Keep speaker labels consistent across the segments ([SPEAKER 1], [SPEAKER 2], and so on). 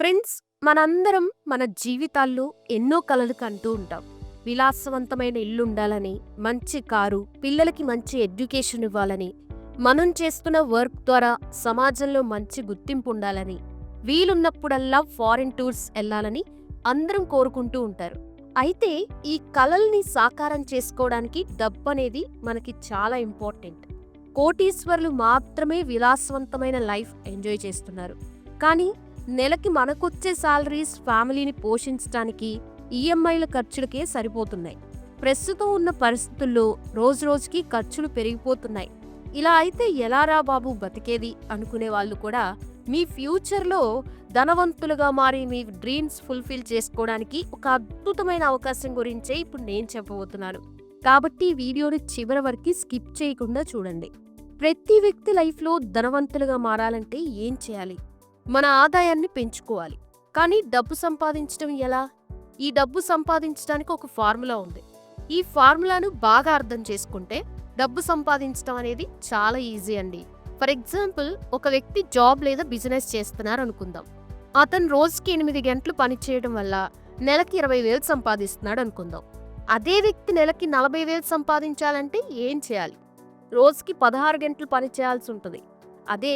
[SPEAKER 1] friends మనందరం మన జీవితాల్లో ఎన్నో కలలు కంటూ ఉంటాం విలాసవంతమైన ఇల్లు ఉండాలని మంచి కారు పిల్లలకి మంచి ఎడ్యుకేషన్ ఇవ్వాలని మనం చేస్తున్న వర్క్ ద్వారా సమాజంలో మంచి గుర్తింపు ఉండాలని వీలున్నప్పుడల్లా ఫారిన్ టూర్స్ వెళ్ళాలని అందరం కోరుకుంటూ ఉంటారు అయితే ఈ కలల్ని సాకారం చేసుకోవడానికి డబ్బు అనేది మనకి చాలా ఇంపార్టెంట్ కోటీశ్వర్లు మాత్రమే విలాసవంతమైన లైఫ్ ఎంజాయ్ చేస్తున్నారు కానీ నెలకి మనకొచ్చే శాలరీస్ ఫ్యామిలీని పోషించడానికి ఈఎంఐల ఖర్చులకే సరిపోతున్నాయి ప్రస్తుతం ఉన్న పరిస్థితుల్లో రోజు రోజుకి ఖర్చులు పెరిగిపోతున్నాయి ఇలా అయితే ఎలారా బాబు బతికేది అనుకునే వాళ్ళు కూడా మీ ఫ్యూచర్లో ధనవంతులుగా మారి మీ డ్రీమ్స్ ఫుల్ఫిల్ చేసుకోవడానికి ఒక అద్భుతమైన అవకాశం గురించే ఇప్పుడు నేను చెప్పబోతున్నాను కాబట్టి వీడియోని చివరి వరకు స్కిప్ చేయకుండా చూడండి ప్రతి వ్యక్తి లైఫ్లో ధనవంతులుగా మారాలంటే ఏం చేయాలి మన ఆదాయాన్ని పెంచుకోవాలి కానీ డబ్బు సంపాదించడం ఎలా ఈ డబ్బు సంపాదించడానికి ఒక ఫార్ములా ఉంది ఈ ఫార్ములాను బాగా అర్థం చేసుకుంటే డబ్బు సంపాదించడం అనేది చాలా ఈజీ అండి ఫర్ ఎగ్జాంపుల్ ఒక వ్యక్తి జాబ్ లేదా బిజినెస్ చేస్తున్నారు అనుకుందాం అతను రోజుకి ఎనిమిది గంటలు పనిచేయడం వల్ల నెలకి ఇరవై వేలు సంపాదిస్తున్నాడు అనుకుందాం అదే వ్యక్తి నెలకి నలభై వేలు సంపాదించాలంటే ఏం చేయాలి రోజుకి పదహారు గంటలు పనిచేయాల్సి ఉంటుంది అదే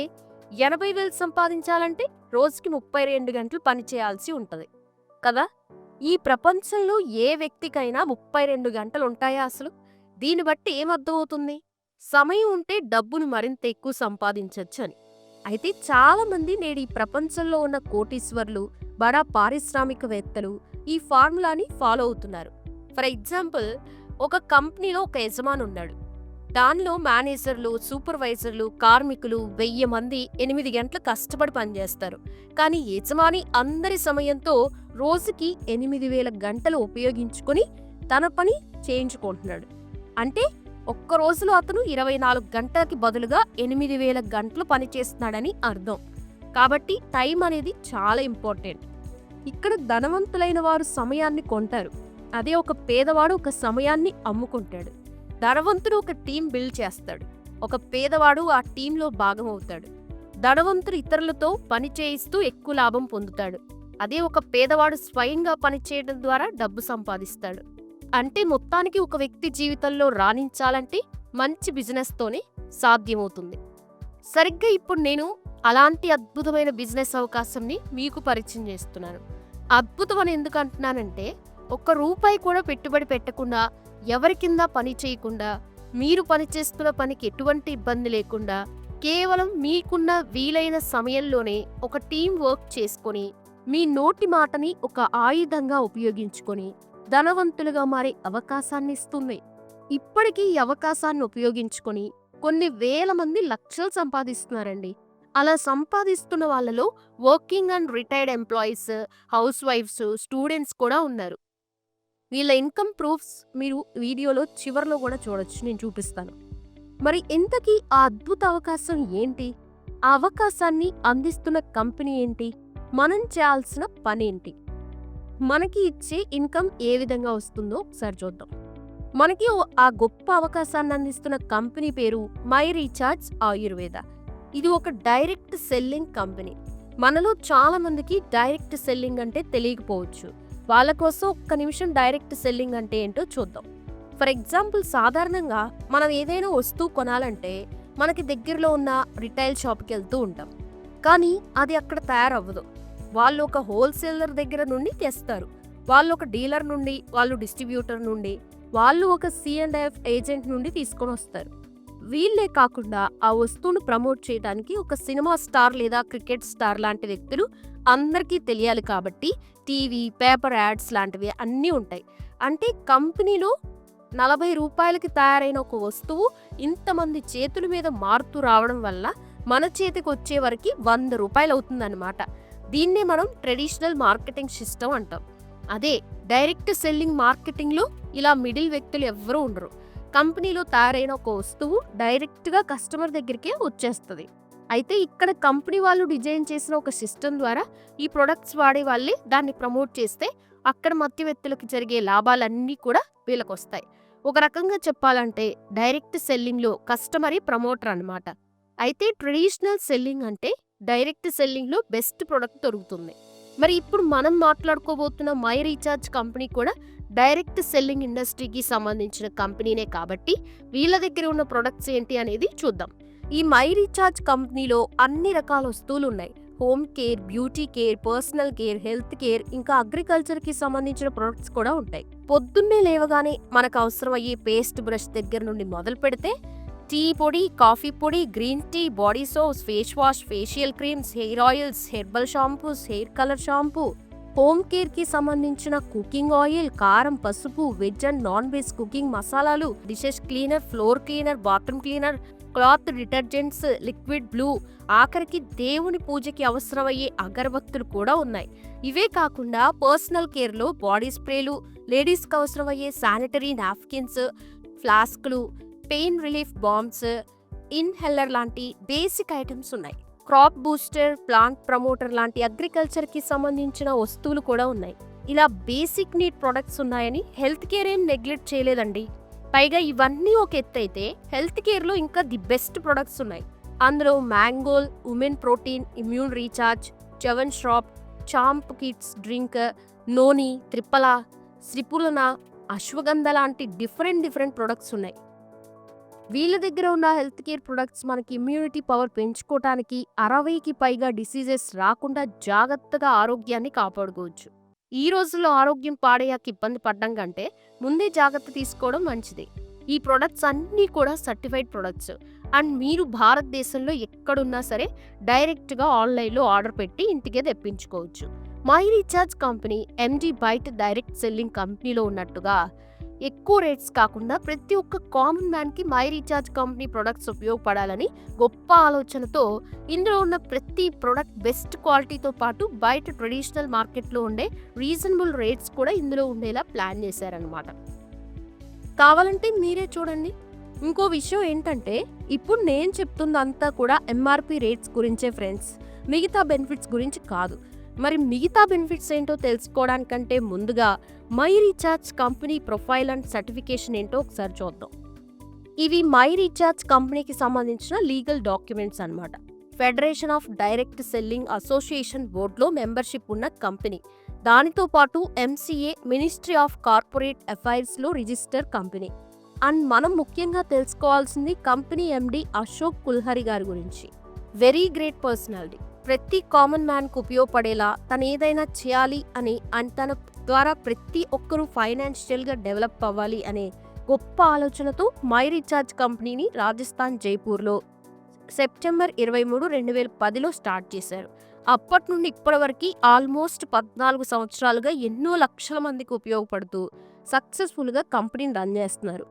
[SPEAKER 1] ఎనభై వేలు సంపాదించాలంటే రోజుకి ముప్పై రెండు గంటలు పనిచేయాల్సి ఉంటుంది కదా ఈ ప్రపంచంలో ఏ వ్యక్తికైనా ముప్పై రెండు గంటలు ఉంటాయా అసలు దీన్ని బట్టి ఏమర్థమవుతుంది సమయం ఉంటే డబ్బును మరింత ఎక్కువ సంపాదించవచ్చు అని అయితే చాలామంది నేడు ఈ ప్రపంచంలో ఉన్న కోటీశ్వర్లు బడా పారిశ్రామికవేత్తలు ఈ ఫార్ములాని ఫాలో అవుతున్నారు ఫర్ ఎగ్జాంపుల్ ఒక కంపెనీలో ఒక యజమాను ఉన్నాడు దానిలో మేనేజర్లు సూపర్వైజర్లు కార్మికులు వెయ్యి మంది ఎనిమిది గంటలు కష్టపడి పనిచేస్తారు కానీ యజమాని అందరి సమయంతో రోజుకి ఎనిమిది వేల గంటలు ఉపయోగించుకొని తన పని చేయించుకుంటున్నాడు అంటే ఒక్క రోజులో అతను ఇరవై నాలుగు గంటలకి బదులుగా ఎనిమిది వేల గంటలు పనిచేస్తున్నాడని అర్థం కాబట్టి టైం అనేది చాలా ఇంపార్టెంట్ ఇక్కడ ధనవంతులైన వారు సమయాన్ని కొంటారు అదే ఒక పేదవాడు ఒక సమయాన్ని అమ్ముకుంటాడు ధనవంతుడు ఒక టీం బిల్డ్ చేస్తాడు ఒక పేదవాడు ఆ టీంలో భాగమవుతాడు ధనవంతుడు ఇతరులతో పని చేయిస్తూ ఎక్కువ లాభం పొందుతాడు అదే ఒక పేదవాడు స్వయంగా పనిచేయడం ద్వారా డబ్బు సంపాదిస్తాడు అంటే మొత్తానికి ఒక వ్యక్తి జీవితంలో రాణించాలంటే మంచి బిజినెస్తోనే సాధ్యమవుతుంది సరిగ్గా ఇప్పుడు నేను అలాంటి అద్భుతమైన బిజినెస్ అవకాశంని మీకు పరిచయం చేస్తున్నాను అద్భుతం అని ఎందుకు అంటున్నానంటే ఒక్క రూపాయి కూడా పెట్టుబడి పెట్టకుండా ఎవరి కింద పని చేయకుండా మీరు పనిచేస్తున్న పనికి ఎటువంటి ఇబ్బంది లేకుండా కేవలం మీకున్న వీలైన సమయంలోనే ఒక టీం వర్క్ చేసుకొని మీ నోటి మాటని ఒక ఆయుధంగా ఉపయోగించుకొని ధనవంతులుగా మారే అవకాశాన్ని ఇస్తుంది ఇప్పటికీ ఈ అవకాశాన్ని ఉపయోగించుకొని కొన్ని వేల మంది లక్షలు సంపాదిస్తున్నారండి అలా సంపాదిస్తున్న వాళ్ళలో వర్కింగ్ అండ్ రిటైర్డ్ ఎంప్లాయీస్ హౌస్ వైఫ్స్ స్టూడెంట్స్ కూడా ఉన్నారు వీళ్ళ ఇన్కమ్ ప్రూఫ్స్ మీరు వీడియోలో చివరిలో కూడా చూడొచ్చు నేను చూపిస్తాను మరి ఇంతకీ ఆ అద్భుత అవకాశం ఏంటి ఆ అవకాశాన్ని అందిస్తున్న కంపెనీ ఏంటి మనం చేయాల్సిన పని ఏంటి మనకి ఇచ్చే ఇన్కమ్ ఏ విధంగా వస్తుందో ఒకసారి చూద్దాం మనకి ఆ గొప్ప అవకాశాన్ని అందిస్తున్న కంపెనీ పేరు మై రీఛార్జ్ ఆయుర్వేద ఇది ఒక డైరెక్ట్ సెల్లింగ్ కంపెనీ మనలో చాలామందికి డైరెక్ట్ సెల్లింగ్ అంటే తెలియకపోవచ్చు వాళ్ళ కోసం ఒక్క నిమిషం డైరెక్ట్ సెల్లింగ్ అంటే ఏంటో చూద్దాం ఫర్ ఎగ్జాంపుల్ సాధారణంగా మనం ఏదైనా వస్తువు కొనాలంటే మనకి దగ్గరలో ఉన్న రిటైల్ షాప్కి వెళ్తూ ఉంటాం కానీ అది అక్కడ తయారవ్వదు వాళ్ళు ఒక హోల్సేలర్ దగ్గర నుండి తెస్తారు వాళ్ళు ఒక డీలర్ నుండి వాళ్ళు డిస్ట్రిబ్యూటర్ నుండి వాళ్ళు ఒక సిఎండ్ఎఫ్ ఏజెంట్ నుండి తీసుకొని వస్తారు వీళ్ళే కాకుండా ఆ వస్తువును ప్రమోట్ చేయడానికి ఒక సినిమా స్టార్ లేదా క్రికెట్ స్టార్ లాంటి వ్యక్తులు అందరికీ తెలియాలి కాబట్టి టీవీ పేపర్ యాడ్స్ లాంటివి అన్నీ ఉంటాయి అంటే కంపెనీలో నలభై రూపాయలకి తయారైన ఒక వస్తువు ఇంతమంది చేతుల మీద మారుతూ రావడం వల్ల మన చేతికి వచ్చే వరకు వంద రూపాయలు అవుతుందన్నమాట దీన్నే మనం ట్రెడిషనల్ మార్కెటింగ్ సిస్టమ్ అంటాం అదే డైరెక్ట్ సెల్లింగ్ మార్కెటింగ్లో ఇలా మిడిల్ వ్యక్తులు ఎవ్వరూ ఉండరు కంపెనీలో తయారైన ఒక వస్తువు డైరెక్ట్గా కస్టమర్ దగ్గరికే వచ్చేస్తుంది అయితే ఇక్కడ కంపెనీ వాళ్ళు డిజైన్ చేసిన ఒక సిస్టమ్ ద్వారా ఈ ప్రొడక్ట్స్ వాడే వాళ్ళే దాన్ని ప్రమోట్ చేస్తే అక్కడ మధ్యవర్తులకు జరిగే లాభాలన్నీ కూడా వీళ్ళకు వస్తాయి ఒక రకంగా చెప్పాలంటే డైరెక్ట్ సెల్లింగ్లో కస్టమరే ప్రమోటర్ అనమాట అయితే ట్రెడిషనల్ సెల్లింగ్ అంటే డైరెక్ట్ సెల్లింగ్లో బెస్ట్ ప్రొడక్ట్ దొరుకుతుంది మరి ఇప్పుడు మనం మాట్లాడుకోబోతున్న మై రీఛార్జ్ కంపెనీ కూడా డైరెక్ట్ సెల్లింగ్ ఇండస్ట్రీకి సంబంధించిన కంపెనీనే కాబట్టి వీళ్ళ దగ్గర ఉన్న ప్రొడక్ట్స్ ఏంటి అనేది చూద్దాం ఈ మై రీఛార్జ్ కంపెనీలో అన్ని రకాల వస్తువులు ఉన్నాయి home care beauty care personal care health care ఇంకా అగ్రికల్చర్ కి సంబంధించిన ప్రొడక్ట్స్ కూడా ఉంటాయి పొద్దున్నే లేవగానే మనకు అవసరమయ్యే పేస్ట్ బ్రష్ దగ్గర నుండి మొదలు పెడితే టీ పొడి కాఫీ పొడి green tea body soaps face wash facial creams hair oils herbal shampoos hair colour shampoo home కేర్కి సంబంధించిన కుకింగ్ ఆయిల్ కారం పసుపు veg and non veg cooking మసాలాలు dishes cleaner floor cleaner bathroom cleaner cloth detergents liquid blue ఆఖరికి దేవుని పూజకి అవసరమయ్యే అగరబత్తులు కూడా ఉన్నాయి ఇవే కాకుండా పర్సనల్ కేర్లో బాడీ స్ప్రేలు లేడీస్కి అవసరమయ్యే శానిటరీ నాప్కిన్స్ ఫ్లాస్క్లు పెయిన్ రిలీఫ్ బాంబ్స్ ఇన్హెల్లర్ లాంటి బేసిక్ ఐటమ్స్ ఉన్నాయి క్రాప్ బూస్టర్ ప్లాంట్ ప్రమోటర్ లాంటి అగ్రికల్చర్కి సంబంధించిన వస్తువులు కూడా ఉన్నాయి ఇలా బేసిక్ నీడ్ ప్రొడక్ట్స్ ఉన్నాయని హెల్త్ కేర్ ఏం నెగ్లెక్ట్ చేయలేదండి పైగా ఇవన్నీ ఒక ఎత్తు అయితే హెల్త్ కేర్లో ఇంకా ది బెస్ట్ ప్రొడక్ట్స్ ఉన్నాయి అందులో మ్యాంగోల్ ఉమెన్ ప్రోటీన్ ఇమ్యూన్ రీఛార్జ్ చవన్ షాప్ చాంప్ కిట్స్ డ్రింక్ నోని త్రిప్పల శ్రిపులన అశ్వగంధ లాంటి డిఫరెంట్ డిఫరెంట్ ప్రొడక్ట్స్ ఉన్నాయి వీళ్ళ దగ్గర ఉన్న హెల్త్ కేర్ ప్రొడక్ట్స్ మనకి ఇమ్యూనిటీ పవర్ పెంచుకోవటానికి అరవైకి పైగా డిసీజెస్ రాకుండా జాగ్రత్తగా ఆరోగ్యాన్ని కాపాడుకోవచ్చు ఈ రోజుల్లో ఆరోగ్యం పాడయ్యాక ఇబ్బంది పడడం కంటే ముందే జాగ్రత్త తీసుకోవడం మంచిది ఈ ప్రొడక్ట్స్ అన్నీ కూడా సర్టిఫైడ్ ప్రొడక్ట్స్ అండ్ మీరు భారతదేశంలో ఎక్కడున్నా సరే డైరెక్ట్గా ఆన్లైన్లో ఆర్డర్ పెట్టి ఇంటికే తెప్పించుకోవచ్చు మై రీఛార్జ్ కంపెనీ ఎండి బయట డైరెక్ట్ సెల్లింగ్ కంపెనీలో ఉన్నట్టుగా ఎక్కువ రేట్స్ కాకుండా ప్రతి ఒక్క కామన్ మ్యాన్కి మై రీఛార్జ్ కంపెనీ ప్రొడక్ట్స్ ఉపయోగపడాలని గొప్ప ఆలోచనతో ఇందులో ఉన్న ప్రతి ప్రొడక్ట్ బెస్ట్ క్వాలిటీతో పాటు బయట ట్రెడిషనల్ మార్కెట్లో ఉండే రీజనబుల్ రేట్స్ కూడా ఇందులో ఉండేలా ప్లాన్ చేశారనమాట కావాలంటే మీరే చూడండి ఇంకో విషయం ఏంటంటే ఇప్పుడు నేను చెప్తుందంతా కూడా ఎంఆర్పి రేట్స్ గురించే ఫ్రెండ్స్ మిగతా బెనిఫిట్స్ గురించి కాదు మరి మిగతా బెనిఫిట్స్ ఏంటో తెలుసుకోవడానికంటే ముందుగా my recharge company profile and certification ఏంటో ఒకసారి చూద్దాం ఇవి మై రీఛార్జ్ కంపెనీకి సంబంధించిన లీగల్ డాక్యుమెంట్స్ అనమాట federation of direct selling association బోర్డులో మెంబర్షిప్ ఉన్న కంపెనీ దానితో పాటు ఎంసీఏ మినిస్ట్రీ ఆఫ్ కార్పొరేట్ అఫైర్స్లో రిజిస్టర్ కంపెనీ అండ్ మనం ముఖ్యంగా తెలుసుకోవాల్సింది కంపెనీ ఎండి అశోక్ కుల్హరి గారి గురించి వెరీ గ్రేట్ పర్సనాలిటీ ప్రతి కామన్ మ్యాన్కు ఉపయోగపడేలా తను ఏదైనా చేయాలి అని అండ్ తన ద్వారా ప్రతి ఒక్కరూ ఫైనాన్షియల్గా డెవలప్ అవ్వాలి అనే గొప్ప ఆలోచనతో మై రీఛార్జ్ కంపెనీని రాజస్థాన్ జైపూర్లో సెప్టెంబర్ ఇరవై మూడు రెండు వేల పదిలో స్టార్ట్ చేశారు అప్పటి నుండి ఇప్పటివరకు ఆల్మోస్ట్ పద్నాలుగు సంవత్సరాలుగా ఎన్నో లక్షల మందికి ఉపయోగపడుతూ సక్సెస్ఫుల్గా కంపెనీని రన్ చేస్తున్నారు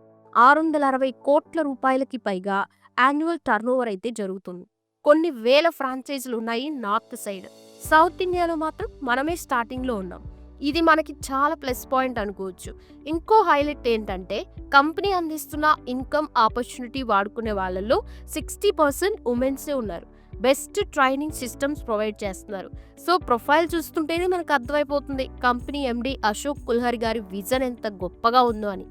[SPEAKER 1] ఆరు వందల అరవై కోట్ల రూపాయలకి పైగా యాన్యువల్ టర్నోవర్ అయితే జరుగుతుంది కొన్ని వేల ఫ్రాంచైజీలు ఉన్నాయి నార్త్ సైడ్ సౌత్ ఇండియాలో మాత్రం మనమే స్టార్టింగ్లో ఉన్నాం ఇది మనకి చాలా ప్లస్ పాయింట్ అనుకోవచ్చు ఇంకో హైలైట్ ఏంటంటే కంపెనీ అందిస్తున్న ఇన్కమ్ ఆపర్చునిటీ వాడుకునే వాళ్ళలో సిక్స్టీ పర్సెంట్ ఉమెన్సే ఉన్నారు బెస్ట్ ట్రైనింగ్ సిస్టమ్స్ ప్రొవైడ్ చేస్తున్నారు సో ప్రొఫైల్ చూస్తుంటేనే మనకు అర్థమైపోతుంది కంపెనీ ఎండి అశోక్ కుల్హరి గారి విజన్ ఎంత గొప్పగా ఉందో అని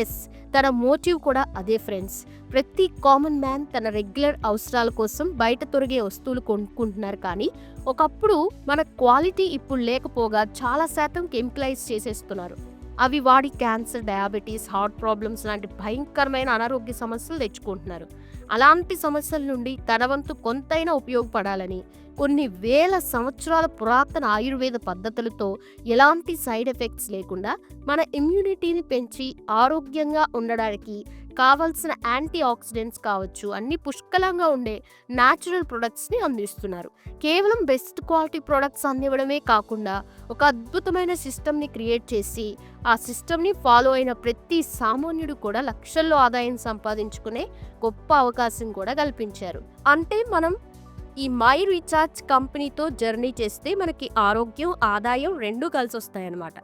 [SPEAKER 1] ఎస్ తన మోటివ్ కూడా అదే ఫ్రెండ్స్ ప్రతి కామన్ మ్యాన్ తన రెగ్యులర్ అవసరాల కోసం బయట తొరిగే వస్తువులు కొనుక్కుంటున్నారు కానీ ఒకప్పుడు మన క్వాలిటీ ఇప్పుడు లేకపోగా చాలా శాతం కెమికలైజ్ చేసేస్తున్నారు అవి వాడి క్యాన్సర్ డయాబెటీస్ హార్ట్ ప్రాబ్లమ్స్ లాంటి భయంకరమైన అనారోగ్య సమస్యలు తెచ్చుకుంటున్నారు అలాంటి సమస్యల నుండి తన వంతు కొంతైనా ఉపయోగపడాలని కొన్ని వేల సంవత్సరాల పురాతన ఆయుర్వేద పద్ధతులతో ఎలాంటి సైడ్ ఎఫెక్ట్స్ లేకుండా మన ఇమ్యూనిటీని పెంచి ఆరోగ్యంగా ఉండడానికి కావలసిన యాంటీ ఆక్సిడెంట్స్ కావచ్చు అన్ని పుష్కలంగా ఉండే న్యాచురల్ ప్రొడక్ట్స్ని అందిస్తున్నారు కేవలం బెస్ట్ క్వాలిటీ ప్రొడక్ట్స్ అందివ్వడమే కాకుండా ఒక అద్భుతమైన సిస్టమ్ని క్రియేట్ చేసి ఆ సిస్టమ్ని ఫాలో అయిన ప్రతి సామాన్యుడు కూడా లక్షల్లో ఆదాయం సంపాదించుకునే గొప్ప అవకాశం కూడా కల్పించారు అంటే మనం ఈ మై రీఛార్జ్ కంపెనీతో జర్నీ చేస్తే మనకి ఆరోగ్యం ఆదాయం రెండు కలిసి వస్తాయన్నమాట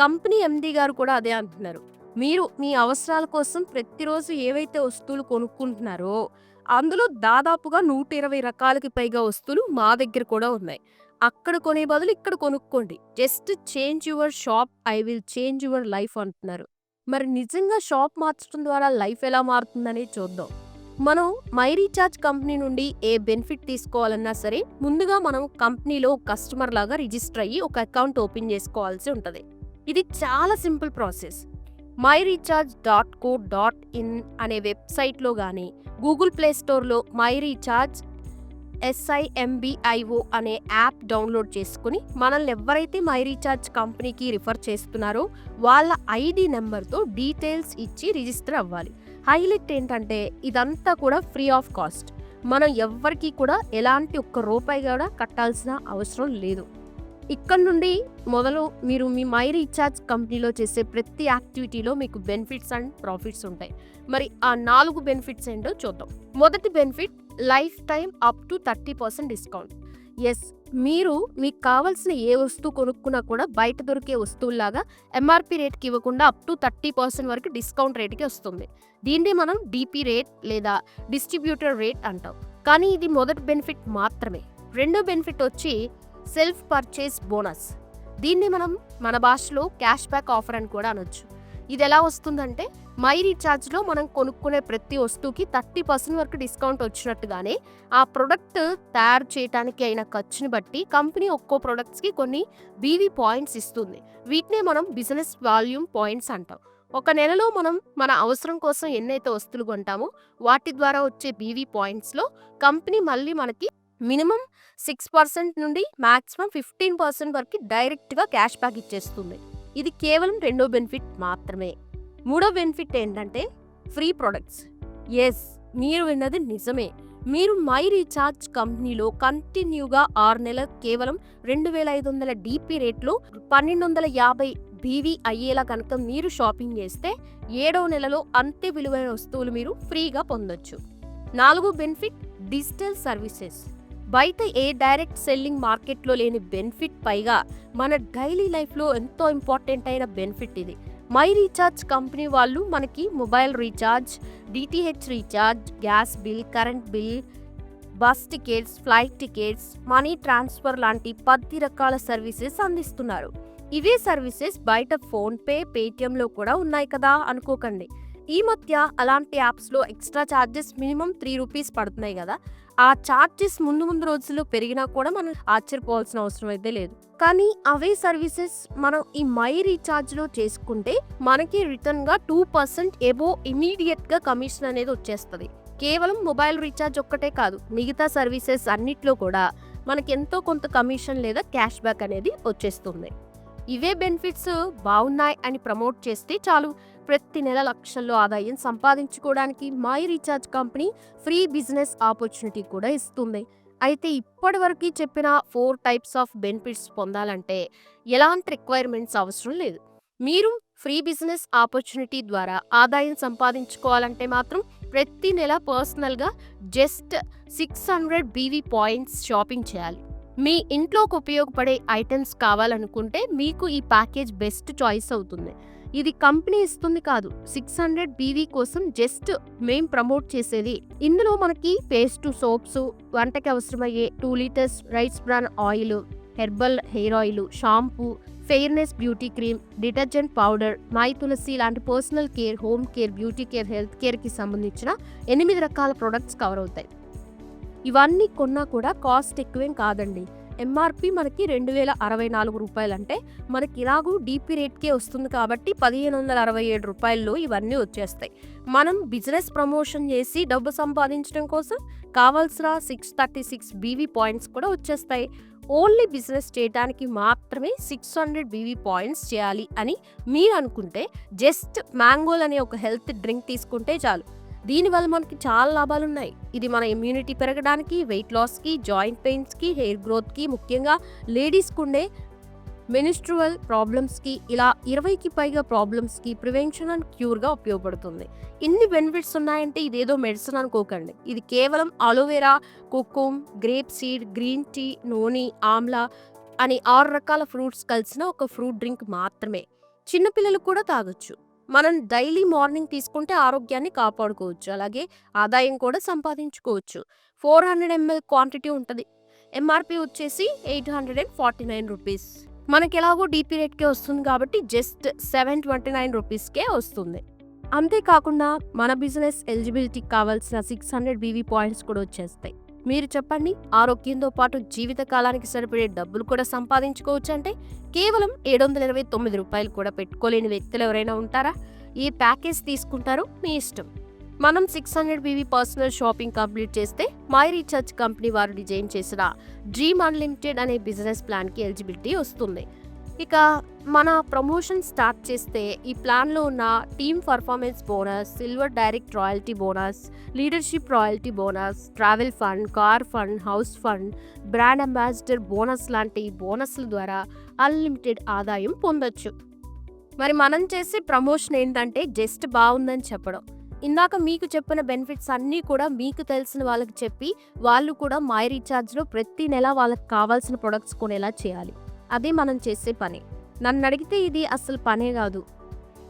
[SPEAKER 1] కంపెనీ ఎండీ గారు కూడా అదే అంటున్నారు మీరు మీ అవసరాల కోసం ప్రతిరోజు ఏవైతే వస్తువులు కొనుక్కుంటున్నారో అందులో దాదాపుగా నూట ఇరవై రకాలకి పైగా వస్తువులు మా దగ్గర కూడా ఉన్నాయి అక్కడ కొనే బదులు ఇక్కడ కొనుక్కోండి just change your shop I will change your life అంటున్నారు మరి నిజంగా షాప్ మార్చడం ద్వారా లైఫ్ ఎలా మారుతుందనే చూద్దాం మనం మై రీఛార్జ్ కంపెనీ నుండి ఏ బెనిఫిట్ తీసుకోవాలన్నా సరే ముందుగా మనం కంపెనీలో కస్టమర్ లాగా రిజిస్టర్ అయ్యి ఒక అకౌంట్ ఓపెన్ చేసుకోవాల్సి ఉంటుంది ఇది చాలా simple process my recharge dot co dot in అనే వెబ్సైట్లో కానీ గూగుల్ ప్లే స్టోర్లో మై రీఛార్జ్ ఎస్ఐఎంబిఐఓ అనే యాప్ డౌన్లోడ్ చేసుకుని మనల్ని ఎవరైతే మై రీఛార్జ్ కంపెనీకి రిఫర్ చేస్తున్నారో వాళ్ళ ఐడి నెంబర్తో డీటెయిల్స్ ఇచ్చి రిజిస్టర్ అవ్వాలి హైలైట్ ఏంటంటే ఇదంతా కూడా ఫ్రీ ఆఫ్ కాస్ట్ మనం ఎవ్వరికీ కూడా ఎలాంటి ఒక్క రూపాయి కూడా కట్టాల్సిన అవసరం లేదు ఇక్కడ నుండి మొదలు మీరు మీ మై రీఛార్జ్ కంపెనీలో చేసే ప్రతి యాక్టివిటీలో మీకు బెనిఫిట్స్ అండ్ ప్రాఫిట్స్ ఉంటాయి మరి ఆ నాలుగు బెనిఫిట్స్ ఏంటో చూద్దాం మొదటి benefit life time up to thirty percent discount ఎస్ మీరు మీకు కావాల్సిన ఏ వస్తువు కొనుక్కున్నా కూడా బయట దొరికే వస్తువులాగా ఎంఆర్పి రేట్కి ఇవ్వకుండా అప్ టు థర్టీ పర్సెంట్ వరకు డిస్కౌంట్ రేట్కి వస్తుంది దీన్ని మనం డిపి రేట్ లేదా డిస్ట్రిబ్యూటర్ రేట్ అంటాం కానీ ఇది మొదటి బెనిఫిట్ మాత్రమే రెండో బెనిఫిట్ వచ్చి సెల్ఫ్ పర్చేస్ బోనస్ దీన్ని మనం మన భాషలో క్యాష్ బ్యాక్ ఆఫర్ అని కూడా అనొచ్చు ఇది ఎలా వస్తుందంటే మై రీఛార్జ్లో మనం కొనుక్కునే ప్రతి వస్తువుకి థర్టీ పర్సెంట్ వరకు డిస్కౌంట్ వచ్చినట్టుగానే ఆ ప్రొడక్ట్ తయారు చేయడానికి అయిన ఖర్చుని బట్టి కంపెనీ ఒక్కో ప్రొడక్ట్స్కి కొన్ని బీవి పాయింట్స్ ఇస్తుంది వీటినే మనం బిజినెస్ వాల్యూమ్ పాయింట్స్ అంటాం ఒక నెలలో మనం మన అవసరం కోసం ఎన్నైతే వస్తువులు కొంటామో వాటి ద్వారా వచ్చే బీవీ పాయింట్స్లో కంపెనీ మళ్ళీ మనకి మినిమం సిక్స్ పర్సెంట్ నుండి మ్యాక్సిమం ఫిఫ్టీన్ పర్సెంట్ వరకు డైరెక్ట్గా క్యాష్ బ్యాక్ ఇచ్చేస్తుంది ఇది కేవలం రెండో బెనిఫిట్ మాత్రమే మూడో బెనిఫిట్ ఏంటంటే ఫ్రీ ప్రొడక్ట్స్ ఎస్ మీరు విన్నది నిజమే మీరు మై రీఛార్జ్ కంపెనీలో కంటిన్యూగా ఆరు నెలల కేవలం రెండు వేల ఐదు వందల డిపి రేట్లో పన్నెండు వందల యాభై బీవీ అయ్యేలా కనుక మీరు షాపింగ్ చేస్తే ఏడవ నెలలో అంతే విలువైన వస్తువులు మీరు ఫ్రీగా పొందొచ్చు నాలుగో బెనిఫిట్ డిజిటల్ సర్వీసెస్ బయట ఏ డైరెక్ట్ సెల్లింగ్ మార్కెట్లో లేని బెనిఫిట్ పైగా మన డైలీ లైఫ్లో ఎంతో ఇంపార్టెంట్ అయిన బెనిఫిట్ ఇది మై రీఛార్జ్ కంపెనీ వాళ్ళు మనకి mobile recharge DTH recharge gas bill current bill bus tickets flight tickets money transfer లాంటి పది రకాల సర్వీసెస్ అందిస్తున్నారు ఇవే సర్వీసెస్ బయట ఫోన్పే పేటిఎంలో కూడా ఉన్నాయి కదా అనుకోకండి ఈ మధ్య అలాంటి యాప్స్లో extra charges minimum three rupees పడుతున్నాయి కదా ఆ ఛార్జెస్ ముందు ముందు రోజుల్లో పెరిగినా కూడా మనం ఆశ్చర్యపోవాల్సిన అవసరం అయితే లేదు కానీ అవే సర్వీసెస్ మనం ఈ మై రీఛార్జ్లో చేసుకుంటే మనకి రిటర్న్గా టూ పర్సెంట్ ఎబో ఇమీడియట్గా కమిషన్ అనేది వచ్చేస్తుంది కేవలం మొబైల్ రీఛార్జ్ ఒక్కటే కాదు మిగతా సర్వీసెస్ అన్నిట్లో కూడా మనకి ఎంతో కొంత కమిషన్ లేదా క్యాష్ బ్యాక్ అనేది వచ్చేస్తుంది ఇవే బెనిఫిట్స్ బాగున్నాయి అని ప్రమోట్ చేస్తే చాలు ప్రతి నెల లక్షల్లో ఆదాయం సంపాదించుకోవడానికి my recharge company free business opportunity కూడా ఇస్తుంది అయితే ఇప్పటివరకు చెప్పిన ఫోర్ టైప్స్ ఆఫ్ బెనిఫిట్స్ పొందాలంటే ఎలాంటి రిక్వైర్మెంట్స్ అవసరం లేదు మీరు ఫ్రీ బిజినెస్ ఆపర్చునిటీ ద్వారా ఆదాయం సంపాదించుకోవాలంటే మాత్రం ప్రతి నెల పర్సనల్గా just six hundred BV points shopping చేయాలి మీ ఇంట్లోకి ఉపయోగపడే ఐటమ్స్ కావాలనుకుంటే మీకు ఈ ప్యాకేజ్ బెస్ట్ చాయిస్ అవుతుంది ఇది కంపెనీ ఇస్తుంది కాదు సిక్స్ హండ్రెడ్ బీవీ కోసం జస్ట్ మేం ప్రమోట్ చేసేది ఇందులో మనకి పేస్ట్ సోప్స్ వంటకి అవసరమయ్యే two litres rice bran oil herbal hair oil shampoo fairness beauty cream detergent powder my Tulsi లాంటి personal care home care beauty care health కేర్కి సంబంధించిన ఎనిమిది రకాల ప్రొడక్ట్స్ కవర్ అవుతాయి ఇవన్నీ కొన్నా కూడా కాస్ట్ ఎక్కువేం కాదండి ఎంఆర్పి మనకి రెండు వేల అరవై నాలుగు రూపాయలు అంటే మనకి ఇలాగూ డీపీ రేట్కే వస్తుంది కాబట్టి పదిహేను వందల అరవై ఏడు రూపాయల్లో ఇవన్నీ వచ్చేస్తాయి మనం బిజినెస్ ప్రమోషన్ చేసి డబ్బు సంపాదించడం కోసం కావాల్సిన six thirty six BV points కూడా వచ్చేస్తాయి ఓన్లీ బిజినెస్ చేయడానికి మాత్రమే సిక్స్ హండ్రెడ్ బీవీ పాయింట్స్ చేయాలి అని మీరు అనుకుంటే జస్ట్ మ్యాంగోల్ అనే ఒక హెల్త్ డ్రింక్ తీసుకుంటే చాలు దీనివల్ల మనకి చాలా లాభాలు ఉన్నాయి ఇది మన ఇమ్యూనిటీ పెరగడానికి వెయిట్ లాస్కి జాయింట్ పెయిన్స్కి హెయిర్ గ్రోత్కి ముఖ్యంగా లేడీస్కి ఉండే మెనిస్ట్రువల్ ప్రాబ్లమ్స్కి ఇలా ఇరవైకి పైగా ప్రాబ్లమ్స్కి ప్రివెన్షన్ అండ్ క్యూర్గా ఉపయోగపడుతుంది ఇన్ని బెనిఫిట్స్ ఉన్నాయంటే ఇదేదో మెడిసిన్ అనుకోకండి ఇది కేవలం అలోవెరా కుక్కుమ్ గ్రేప్ సీడ్ గ్రీన్ టీ నూనె ఆమ్లా అని ఆరు రకాల ఫ్రూట్స్ కలిసిన ఒక ఫ్రూట్ డ్రింక్ మాత్రమే చిన్నపిల్లలు కూడా తాగొచ్చు మనం డైలీ మార్నింగ్ తీసుకుంటే ఆరోగ్యాన్ని కాపాడుకోవచ్చు అలాగే ఆదాయం కూడా సంపాదించుకోవచ్చు ఫోర్ హండ్రెడ్ ఎంఎల్ క్వాంటిటీ ఉంటుంది ఎంఆర్పి వచ్చేసి eight hundred and forty nine rupees మనకి ఎలాగో డీపీ రేట్కే వస్తుంది కాబట్టి జస్ట్ సెవెన్ ట్వంటీ నైన్ రూపీస్కే వస్తుంది అంతేకాకుండా మన బిజినెస్ ఎలిజిబిలిటీకి కావాల్సిన సిక్స్ హండ్రెడ్ బీవీ పాయింట్స్ కూడా వచ్చేస్తాయి మీరు చెప్పండి ఆరోగ్యంతో పాటు జీవిత కాలానికి సరిపడే డబ్బులు కూడా సంపాదించుకోవచ్చు అంటే కేవలం ఏడు వందల ఇరవై తొమ్మిది రూపాయలు కూడా పెట్టుకోలేని వ్యక్తులు ఎవరైనా ఉంటారా ఏ ప్యాకేజ్ తీసుకుంటారో మీ ఇష్టం మనం six hundred BV personal shopping complete చేస్తే మై రీఛార్జ్ కంపెనీ వారు డిజైన్ చేసిన డ్రీమ్ అన్లిమిటెడ్ అనే బిజినెస్ ప్లాన్కి ఎలిజిబిలిటీ వస్తుంది ఇక మన ప్రమోషన్ స్టార్ట్ చేస్తే ఈ ప్లాన్లో ఉన్న team performance bonus silver direct royalty bonus leadership royalty bonus travel fund car fund house fund brand ambassador bonus లాంటి బోనస్ల ద్వారా అన్లిమిటెడ్ ఆదాయం పొందొచ్చు మరి మనం చేసే ప్రమోషన్ ఏంటంటే జస్ట్ బాగుందని చెప్పడం ఇందాక మీకు చెప్పిన బెనిఫిట్స్ అన్నీ కూడా మీకు తెలిసిన వాళ్ళకి చెప్పి వాళ్ళు కూడా మై రీఛార్జ్లో ప్రతి నెల వాళ్ళకి కావాల్సిన ప్రొడక్ట్స్ కొనేలా చేయాలి అదే మనం చేసే పని నన్ను అడిగితే ఇది అసలు పనే కాదు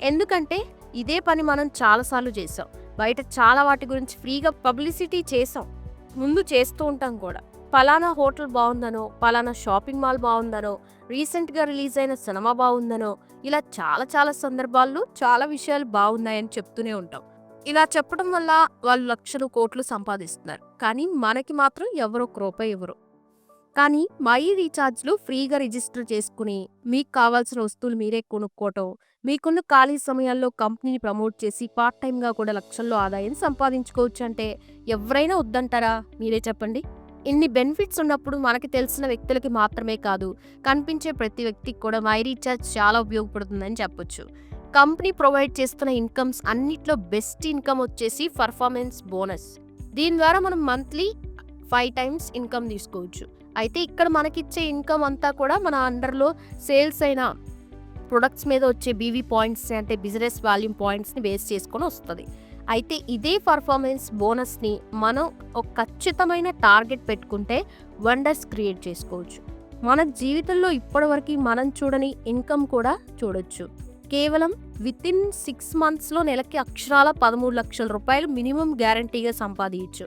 [SPEAKER 1] ఎందుకంటే ఇదే పని మనం చాలాసార్లు చేసాం బయట చాలా వాటి గురించి ఫ్రీగా పబ్లిసిటీ చేసాం ముందు చేస్తూ ఉంటాం కూడా పలానా హోటల్ బాగుందనో పలానా షాపింగ్ మాల్ బాగుందనో రీసెంట్గా రిలీజ్ అయిన సినిమా బాగుందనో ఇలా చాలా చాలా సందర్భాల్లో చాలా విషయాలు బాగున్నాయని చెప్తూనే ఉంటాం ఇలా చెప్పడం వల్ల వాళ్ళు లక్షలు కోట్లు సంపాదిస్తున్నారు కానీ మనకి మాత్రం ఎవరో ఒక రూపాయి ఇవ్వరు కానీ మై రీఛార్జ్లు ఫ్రీగా రిజిస్టర్ చేసుకుని మీకు కావాల్సిన వస్తువులు మీరే కొనుక్కోవటం మీకున్న ఖాళీ సమయాల్లో కంపెనీని ప్రమోట్ చేసి పార్ట్ టైంగా కూడా లక్షల్లో ఆదాయం సంపాదించుకోవచ్చు అంటే ఎవరైనా వద్దంటారా మీరే చెప్పండి ఇన్ని బెనిఫిట్స్ ఉన్నప్పుడు మనకి తెలిసిన వ్యక్తులకి మాత్రమే కాదు కనిపించే ప్రతి వ్యక్తికి కూడా మై రీఛార్జ్ చాలా ఉపయోగపడుతుందని చెప్పొచ్చు కంపెనీ ప్రొవైడ్ చేస్తున్న ఇన్కమ్స్ అన్నిట్లో బెస్ట్ ఇన్కమ్ వచ్చేసి పర్ఫార్మెన్స్ బోనస్ దీని ద్వారా మనం మంత్లీ ఫైవ్ టైమ్స్ ఇన్కమ్ తీసుకోవచ్చు అయితే ఇక్కడ మనకిచ్చే ఇన్కమ్ అంతా కూడా మన అండర్లో సేల్స్ అయిన ప్రొడక్ట్స్ మీద వచ్చే బీవీ పాయింట్స్ అంటే బిజినెస్ వాల్యూమ్ పాయింట్స్ని వేస్ట్ చేసుకొని వస్తుంది అయితే ఇదే పర్ఫార్మెన్స్ బోనస్ని మనం ఒక ఖచ్చితమైన టార్గెట్ పెట్టుకుంటే వండర్స్ క్రియేట్ చేసుకోవచ్చు మన జీవితంలో ఇప్పటివరకు మనం చూడని ఇన్కమ్ కూడా చూడొచ్చు కేవలం విత్ ఇన్ సిక్స్ మంత్స్లో నెలకి అక్షరాల పదమూడు లక్షల రూపాయలు మినిమం గ్యారంటీగా సంపాదించు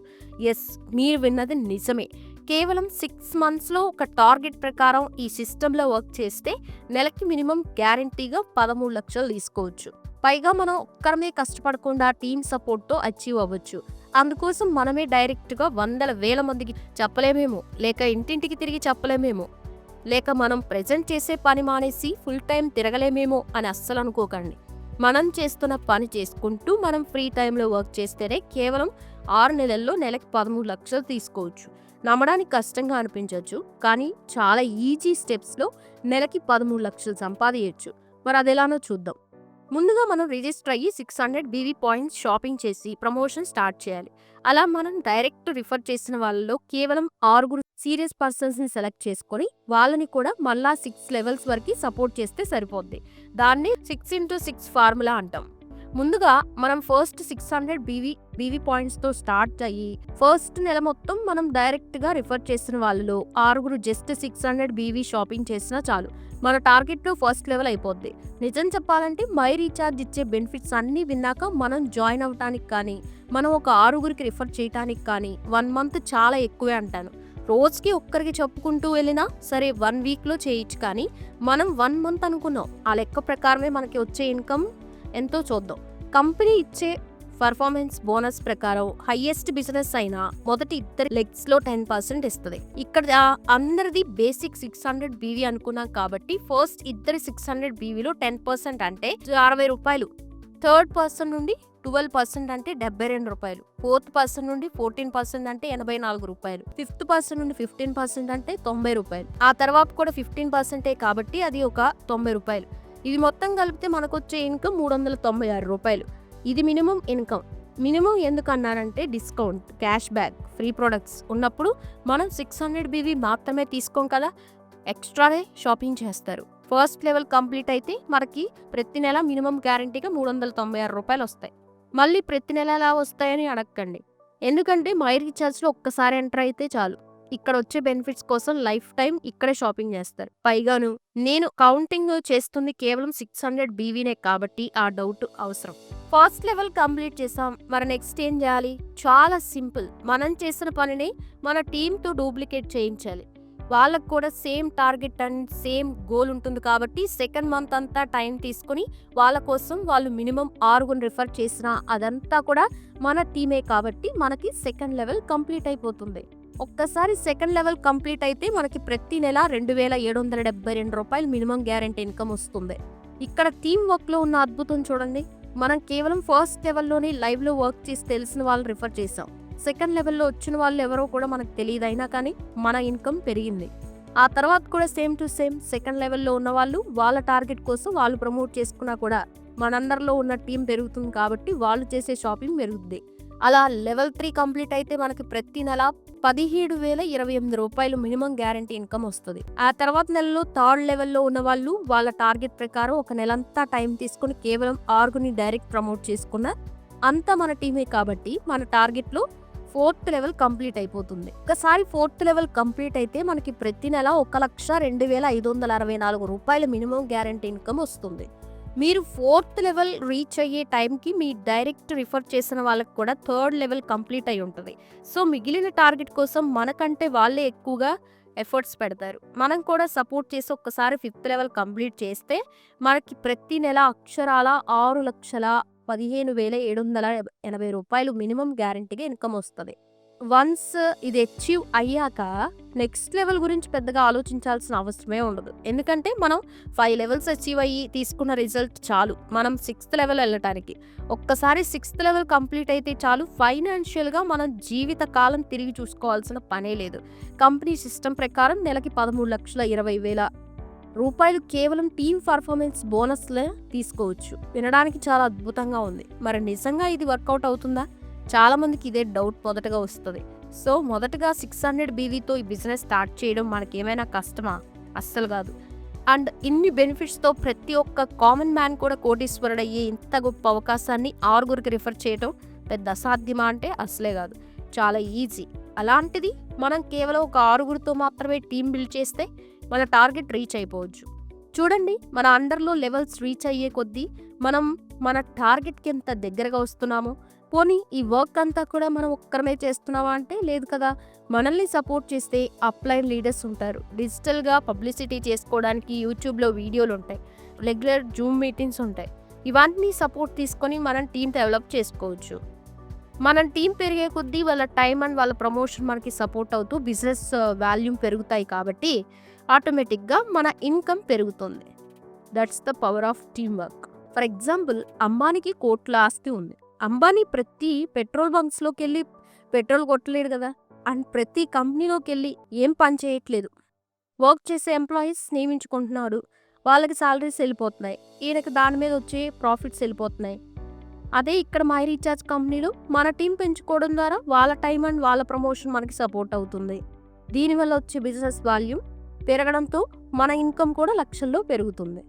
[SPEAKER 1] ఎస్ మీరు విన్నది నిజమే కేవలం సిక్స్ మంత్స్లో ఒక టార్గెట్ ప్రకారం ఈ సిస్టంలో వర్క్ చేస్తే నెలకి మినిమం గ్యారంటీగా పదమూడు లక్షలు తీసుకోవచ్చు పైగా మనం ఒక్కరమే కష్టపడకుండా టీమ్ సపోర్ట్తో అచీవ్ అవ్వచ్చు అందుకోసం మనమే డైరెక్ట్గా వందల వేల మందికి చెప్పలేమేమో లేక ఇంటింటికి తిరిగి చెప్పలేమేమో లేక మనం ప్రజెంట్ చేసే పని మానేసి ఫుల్ టైం తిరగలేమేమో అని అస్సలు అనుకోకండి మనం చేస్తున్న పని చేసుకుంటూ మనం ఫ్రీ టైంలో వర్క్ చేస్తేనే కేవలం ఆరు నెలల్లో నెలకి పదమూడు లక్షలు తీసుకోవచ్చు నమ్మడానికి కష్టంగా అనిపించవచ్చు కానీ చాలా ఈజీ స్టెప్స్లో నెలకి పదమూడు లక్షలు సంపాదించవచ్చు మరి అది ఎలానో చూద్దాం ముందుగా మనం రిజిస్టర్ అయ్యి six hundred BV points shopping చేసి ప్రమోషన్ స్టార్ట్ చేయాలి అలా మనం డైరెక్ట్ రిఫర్ చేసిన వాళ్ళలో కేవలం ఆరుగురు సీరియస్ పర్సన్స్ని సెలెక్ట్ చేసుకొని వాళ్ళని కూడా మళ్ళా సిక్స్ లెవెల్స్ వరకు సపోర్ట్ చేస్తే సరిపోద్ది దాన్ని సిక్స్ ఇంటూ సిక్స్ ఫార్ములా అంటాం ముందుగా మనం first six hundred BV BV పాయింట్స్తో స్టార్ట్ అయ్యి ఫస్ట్ నెల మొత్తం మనం డైరెక్ట్గా రిఫర్ చేసిన వాళ్ళలో ఆరుగురు just six hundred BV shopping చేసినా చాలు మన టార్గెట్లో ఫస్ట్ లెవెల్ అయిపోద్ది నిజం చెప్పాలంటే మై రీఛార్జ్ ఇచ్చే బెనిఫిట్స్ అన్ని విన్నాక మనం జాయిన్ అవ్వటానికి కానీ మనం ఒక ఆరుగురికి రిఫర్ చేయటానికి కానీ వన్ మంత్ చాలా ఎక్కువే అంటాను రోజుకి ఒక్కరికి చెప్పుకుంటూ వెళ్ళినా సరే వన్ వీక్లో చేయొచ్చు కానీ మనం వన్ మంత్ అనుకున్నాం ఆ లెక్క ప్రకారమే మనకి వచ్చే ఇన్కమ్ ఎంతో చూద్దాం కంపెనీ ఇచ్చే పర్ఫార్మెన్స్ బోనస్ ప్రకారం హైయెస్ట్ బిజినెస్ అయినా మొదటి ఇద్దరు లెగ్స్ లో టెన్ పర్సెంట్ ఇస్తుంది ఇక్కడ అందరిది బేసిక్ సిక్స్ హండ్రెడ్ బీవీ అనుకున్నాం కాబట్టి ఫస్ట్ ఇద్దరు సిక్స్ హండ్రెడ్ బీవీలో టెన్ పర్సెంట్ అంటే అరవై రూపాయలు థర్డ్ పర్సన్ నుండి ట్వెల్వ్ పర్సెంట్ అంటే డెబ్బై రెండు రూపాయలు ఫోర్త్ పర్సెంట్ నుండి ఫోర్టీన్ పర్సెంట్ అంటే ఎనభై నాలుగు రూపాయలు ఫిఫ్త్ పర్సెంట్ నుండి ఫిఫ్టీన్ పర్సెంట్ అంటే తొంభై రూపాయలు ఆ తర్వాత కూడా ఫిఫ్టీన్ పర్సెంటే కాబట్టి అది ఒక తొంభై రూపాయలు ఇది మొత్తం కలిపితే మనకు వచ్చే ఇన్కమ్ మూడు వందల తొంభై ఆరు రూపాయలు ఇది మినిమం ఇన్కమ్ మినిమం ఎందుకు అన్నారంటే discount cash back free products ఉన్నప్పుడు మనం సిక్స్ హండ్రెడ్ బీవీ మాత్రమే తీసుకోం కదా ఎక్స్ట్రానే షాపింగ్ చేస్తారు ఫస్ట్ లెవెల్ కంప్లీట్ అయితే మనకి ప్రతి నెల మినిమం గ్యారంటీగా మూడు వందల తొంభై ఆరు రూపాయలు వస్తాయి మళ్ళీ ప్రతి నెల ఎలా వస్తాయని అడగండి ఎందుకంటే మై రీఛార్జ్లో ఒక్కసారి ఎంటర్ అయితే చాలు ఇక్కడ వచ్చే బెనిఫిట్స్ కోసం లైఫ్ టైం ఇక్కడే షాపింగ్ చేస్తారు పైగాను నేను కౌంటింగ్ చేస్తుంది కేవలం సిక్స్ హండ్రెడ్ బీవీనే కాబట్టి ఆ డౌట్ అవసరం ఫస్ట్ లెవెల్ కంప్లీట్ చేసాం మరి నెక్స్ట్ ఏం చేయాలి చాలా సింపుల్ మనం చేసిన పనిని మన టీంతో డూప్లికేట్ చేయించాలి వాళ్ళకు కూడా same target and same goal ఉంటుంది కాబట్టి సెకండ్ మంత్ అంతా టైం తీసుకొని వాళ్ళ కోసం వాళ్ళు మినిమం ఆరుగుని రిఫర్ చేసిన అదంతా కూడా మన టీమే కాబట్టి మనకి సెకండ్ లెవెల్ కంప్లీట్ అయిపోతుంది ఒక్కసారి సెకండ్ లెవెల్ కంప్లీట్ అయితే మనకి ప్రతి నెల రెండు వేల ఏడు వందల డెబ్బై రెండు రూపాయలు మినిమం గ్యారంటీ ఇన్కమ్ వస్తుంది ఇక్కడ థీమ్ వర్క్లో ఉన్న అద్భుతం చూడండి మనం కేవలం ఫస్ట్ లెవెల్లోనే లైవ్లో వర్క్ చేసి తెలిసిన వాళ్ళు రిఫర్ చేసాం సెకండ్ లెవెల్లో వచ్చిన వాళ్ళు ఎవరో కూడా మనకు తెలియదు అయినా కానీ మన ఇన్కమ్ పెరిగింది ఆ తర్వాత కూడా సేమ్ టు సేమ్ సెకండ్ లెవెల్లో ఉన్న వాళ్ళు వాళ్ళ టార్గెట్ కోసం వాళ్ళు ప్రమోట్ చేసుకున్నా కూడా మనందరిలో ఉన్న టీం పెరుగుతుంది కాబట్టి వాళ్ళు చేసే షాపింగ్ పెరుగుద్ది అలా లెవెల్ త్రీ కంప్లీట్ అయితే మనకి ప్రతి నెల పదిహేడు వేల ఇరవై ఎనిమిది రూపాయలు మినిమం గ్యారంటీ ఇన్కమ్ వస్తుంది ఆ తర్వాత నెలలో థర్డ్ లెవెల్లో ఉన్న వాళ్ళు వాళ్ళ టార్గెట్ ప్రకారం ఒక నెలంతా టైం తీసుకుని కేవలం ఆరుగుని డైరెక్ట్ ప్రమోట్ చేసుకున్న అంతా మన టీమే కాబట్టి మన టార్గెట్లో ఫోర్త్ లెవెల్ కంప్లీట్ అయిపోతుంది ఒకసారి ఫోర్త్ లెవెల్ కంప్లీట్ అయితే మనకి ప్రతి నెల ఒక లక్ష రెండు వేల ఐదు వందల అరవై నాలుగు రూపాయల మినిమం గ్యారంటీ ఇన్కమ్ వస్తుంది మీరు ఫోర్త్ లెవెల్ రీచ్ అయ్యే టైంకి మీ డైరెక్ట్ రిఫర్ చేసిన వాళ్ళకి కూడా థర్డ్ లెవెల్ కంప్లీట్ అయి ఉంటుంది సో మిగిలిన టార్గెట్ కోసం మనకంటే వాళ్ళే ఎక్కువగా ఎఫర్ట్స్ పెడతారు మనం కూడా సపోర్ట్ చేసి ఒక్కసారి ఫిఫ్త్ లెవెల్ కంప్లీట్ చేస్తే మనకి ప్రతి నెల అక్షరాల ఆరు లక్షల పదిహేను వేల ఏడు వందల ఎనభై రూపాయలు మినిమం గ్యారంటీగా ఇన్కమ్ వస్తుంది వన్స్ ఇది అచీవ్ అయ్యాక నెక్స్ట్ లెవెల్ గురించి పెద్దగా ఆలోచించాల్సిన అవసరమే ఉండదు ఎందుకంటే మనం ఫైవ్ లెవెల్స్ అచీవ్ అయ్యి తీసుకున్న రిజల్ట్ చాలు మనం సిక్స్త్ లెవెల్ వెళ్ళటానికి ఒక్కసారి సిక్స్త్ లెవెల్ కంప్లీట్ అయితే చాలు ఫైనాన్షియల్గా మనం జీవిత కాలం తిరిగి చూసుకోవాల్సిన పనే లేదు కంపెనీ సిస్టమ్ ప్రకారం నెలకి పదమూడు లక్షల ఇరవై వేల రూపాయలు కేవలం టీం పర్ఫార్మెన్స్ బోనస్లే తీసుకోవచ్చు వినడానికి చాలా అద్భుతంగా ఉంది మరి నిజంగా ఇది వర్కౌట్ అవుతుందా చాలామందికి ఇదే డౌట్ మొదటగా వస్తుంది సో మొదటగా సిక్స్ హండ్రెడ్ బీవీతో ఈ బిజినెస్ స్టార్ట్ చేయడం మనకి ఏమైనా కష్టమా అస్సలు కాదు అండ్ ఇన్ని బెనిఫిట్స్తో ప్రతి ఒక్క కామన్ మ్యాన్ కూడా కోటీశ్వరుడు అయ్యే ఇంత గొప్ప అవకాశాన్ని ఆరుగురికి రిఫర్ చేయడం పెద్ద అసాధ్యమా అంటే అసలే కాదు చాలా ఈజీ అలాంటిది మనం కేవలం ఒక ఆరుగురితో మాత్రమే టీం బిల్డ్ చేస్తే మన టార్గెట్ రీచ్ అయిపోవచ్చు చూడండి మన అండర్లో లెవెల్స్ రీచ్ అయ్యే కొద్దీ మనం మన టార్గెట్కి ఎంత దగ్గరగా వస్తున్నామో పోనీ ఈ వర్క్ అంతా కూడా మనం ఒక్కరమే చేస్తున్నావా అంటే లేదు కదా మనల్ని సపోర్ట్ చేస్తే అప్లైన్ లీడర్స్ ఉంటారు డిజిటల్గా పబ్లిసిటీ చేసుకోవడానికి యూట్యూబ్లో వీడియోలు ఉంటాయి రెగ్యులర్ జూమ్ మీటింగ్స్ ఉంటాయి ఇవన్నీ సపోర్ట్ తీసుకొని మనం టీం డెవలప్ చేసుకోవచ్చు మనం టీం పెరిగే కొద్దీ వాళ్ళ టైం అండ్ వాళ్ళ ప్రమోషన్ మనకి సపోర్ట్ అవుతూ బిజినెస్ వాల్యూమ్ పెరుగుతాయి కాబట్టి ఆటోమేటిక్గా మన ఇన్కమ్ పెరుగుతుంది that's the power of team work for example అమ్మానికి కోట్ల ఆస్తి ఉంది అంబానీ ప్రతి పెట్రోల్ బంక్స్లోకి వెళ్ళి పెట్రోల్ కొట్టలేడు కదా అండ్ ప్రతి కంపెనీలోకి వెళ్ళి ఏం పని చేయట్లేదు వర్క్ చేసే ఎంప్లాయీస్ నియమించుకుంటున్నాడు వాళ్ళకి సాలరీస్ వెళ్ళిపోతున్నాయి ఈయనకి దాని మీద వచ్చే ప్రాఫిట్స్ వెళ్ళిపోతున్నాయి అదే ఇక్కడ మై రీఛార్జ్ కంపెనీలు మన టీం పెంచుకోవడం ద్వారా వాళ్ళ టైం అండ్ వాళ్ళ ప్రమోషన్ మనకి సపోర్ట్ అవుతుంది దీనివల్ల వచ్చే బిజినెస్ వాల్యూమ్ పెరగడంతో మన ఇన్కమ్ కూడా లక్షల్లో పెరుగుతుంది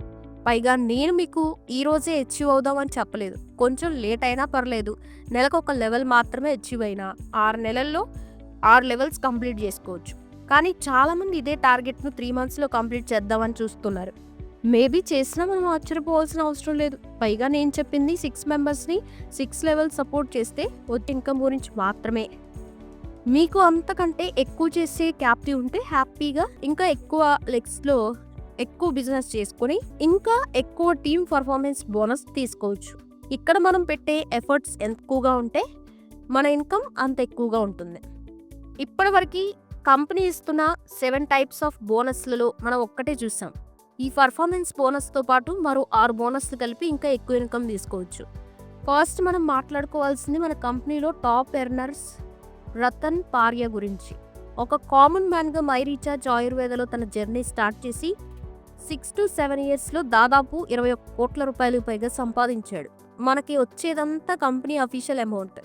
[SPEAKER 1] పైగా నేను మీకు ఈరోజే అచీవ్ అవుదామని చెప్పలేదు కొంచెం లేట్ అయినా పర్లేదు నెలకు ఒక లెవెల్ మాత్రమే అచీవ్ అయినా ఆరు నెలల్లో ఆరు లెవెల్స్ కంప్లీట్ చేసుకోవచ్చు కానీ చాలామంది ఇదే టార్గెట్ను త్రీ మంత్స్లో కంప్లీట్ చేద్దామని చూస్తున్నారు మేబీ చేసినా మనం ఆశ్చర్యపోవాల్సిన అవసరం లేదు పైగా నేను చెప్పింది సిక్స్ మెంబర్స్ని సిక్స్ లెవెల్ సపోర్ట్ చేస్తే వచ్చే ఇన్కమ్ గురించి మాత్రమే మీకు అంతకంటే ఎక్కువ చేసే క్యాప్టీ ఉంటే హ్యాపీగా ఇంకా ఎక్కువ లెగ్స్లో ఎక్కువ బిజినెస్ చేసుకుని ఇంకా ఎక్కువ టీమ్ పర్ఫార్మెన్స్ బోనస్ తీసుకోవచ్చు ఇక్కడ మనం పెట్టే ఎఫర్ట్స్ ఎక్కువగా ఉంటే మన ఇన్కమ్ అంత ఎక్కువగా ఉంటుంది ఇప్పటివరకు కంపెనీ ఇస్తున్న సెవెన్ టైప్స్ ఆఫ్ బోనస్లలో మనం ఒక్కటే చూసాం ఈ పర్ఫార్మెన్స్ బోనస్తో పాటు మరో ఆరు బోనస్లు కలిపి ఇంకా ఎక్కువ ఇన్కమ్ తీసుకోవచ్చు ఫస్ట్ మనం మాట్లాడుకోవాల్సింది మన కంపెనీలో టాప్ ఎర్నర్స్ రతన్ పార్య గురించి ఒక కామన్ మ్యాన్గా మై రీఛార్జ్ ఆయుర్వేదలో తన జర్నీ స్టార్ట్ చేసి సిక్స్ టు సెవెన్ ఇయర్స్లో దాదాపు ఇరవై ఒక్క కోట్ల రూపాయలు పైగా సంపాదించాడు మనకి వచ్చేదంతా కంపెనీ అఫీషియల్ అమౌంట్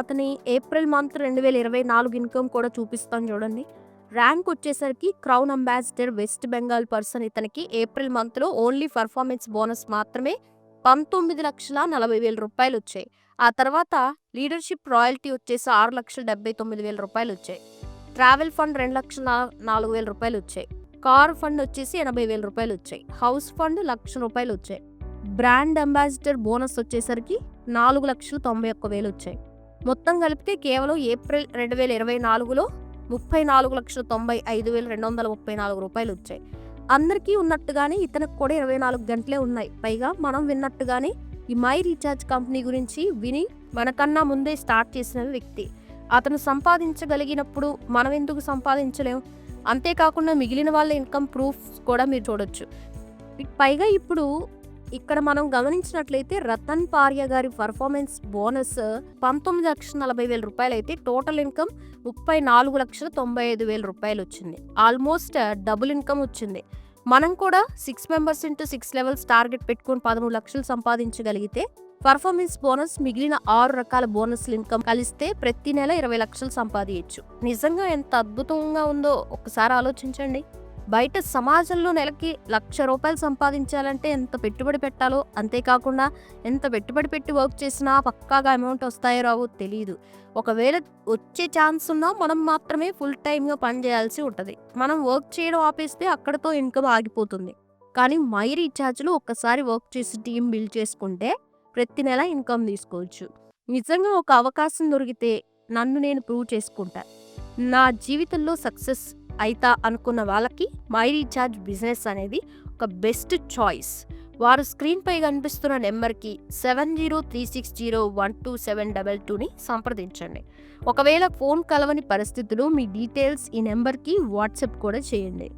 [SPEAKER 1] అతని ఏప్రిల్ మంత్ రెండు వేల ఇరవై నాలుగు ఇన్కమ్ కూడా చూపిస్తాను చూడండి ర్యాంక్ వచ్చేసరికి crown ambassador West Bengal person ఇతనికి ఏప్రిల్ మంత్లో ఓన్లీ పర్ఫార్మెన్స్ బోనస్ మాత్రమే పంతొమ్మిది లక్షల నలభై వేల రూపాయలు వచ్చాయి ఆ తర్వాత లీడర్షిప్ రాయల్టీ వచ్చేసి ఆరు లక్షల డెబ్బై తొమ్మిది వేల రూపాయలు వచ్చాయి ట్రావెల్ ఫండ్ రెండు లక్షల నాలుగు వేల రూపాయలు వచ్చాయి కార్ ఫండ్ వచ్చేసి ఎనభై వేల రూపాయలు వచ్చాయి హౌస్ ఫండ్ లక్ష రూపాయలు వచ్చాయి బ్రాండ్ అంబాసిడర్ బోనస్ వచ్చేసరికి నాలుగు లక్షలు తొంభై ఒక్క వేలు వచ్చాయి మొత్తం కలిపితే కేవలం ఏప్రిల్ రెండు వేల ఇరవై నాలుగులో ముప్పై నాలుగు లక్షల తొంభై ఐదు వేల రెండు వందల ముప్పై నాలుగు రూపాయలు వచ్చాయి అందరికీ ఉన్నట్టుగానే ఇతనికి కూడా ఇరవై నాలుగు గంటలే ఉన్నాయి పైగా మనం విన్నట్టుగానే ఈ మై రీఛార్జ్ కంపెనీ గురించి విని మనకన్నా ముందే స్టార్ట్ చేసిన వ్యక్తి అతను సంపాదించగలిగినప్పుడు మనం ఎందుకు సంపాదించలేము అంతేకాకుండా మిగిలిన వాళ్ళ ఇన్కమ్ ప్రూఫ్ కూడా మీరు చూడొచ్చు పైగా ఇప్పుడు ఇక్కడ మనం గమనించినట్లయితే రతన్ పార్య గారి పర్ఫార్మెన్స్ బోనస్ పంతొమ్మిది లక్షల నలభై వేల రూపాయలు అయితే టోటల్ ఇన్కమ్ ముప్పై నాలుగు లక్షల తొంభై ఐదు వేల రూపాయలు వచ్చింది ఆల్మోస్ట్ డబుల్ ఇన్కమ్ వచ్చింది మనం కూడా six members into six levels target పెట్టుకుని పదమూడు లక్షలు సంపాదించగలిగితే పర్ఫార్మెన్స్ బోనస్ మిగిలిన ఆరు రకాల బోనస్ ఇన్కమ్ కలిస్తే ప్రతి నెల ఇరవై లక్షలు సంపాదించు నిజంగా ఎంత అద్భుతంగా ఉందో ఒకసారి ఆలోచించండి బయట సమాజంలో నెలకి లక్ష రూపాయలు సంపాదించాలంటే ఎంత పెట్టుబడి పెట్టాలో అంతేకాకుండా ఎంత పెట్టుబడి పెట్టి వర్క్ చేసినా పక్కాగా అమౌంట్ వస్తాయో రావో తెలియదు ఒకవేళ వచ్చే ఛాన్స్ ఉన్నా మనం మాత్రమే ఫుల్ టైమ్గా పనిచేయాల్సి ఉంటుంది మనం వర్క్ చేయడం ఆపేస్తే అక్కడతో ఇన్కమ్ ఆగిపోతుంది కానీ మై రీఛార్జ్లో ఒక్కసారి వర్క్ చేసి టీం బిల్డ్ చేసుకుంటే ప్రతి నెల ఇన్కమ్ తీసుకోవచ్చు నిజంగా ఒక అవకాశం దొరికితే నన్ను నేను ప్రూవ్ చేసుకుంటా నా జీవితంలో సక్సెస్ అయితా అనుకున్న వాళ్ళకి మై రీఛార్జ్ బిజినెస్ అనేది ఒక బెస్ట్ చాయిస్ వారు స్క్రీన్పై కనిపిస్తున్న నెంబర్కి seven zero three six zero one two seven double టూని సంప్రదించండి ఒకవేళ ఫోన్ కలవని పరిస్థితులు మీ డీటెయిల్స్ ఈ నెంబర్కి వాట్సాప్ కూడా చేయండి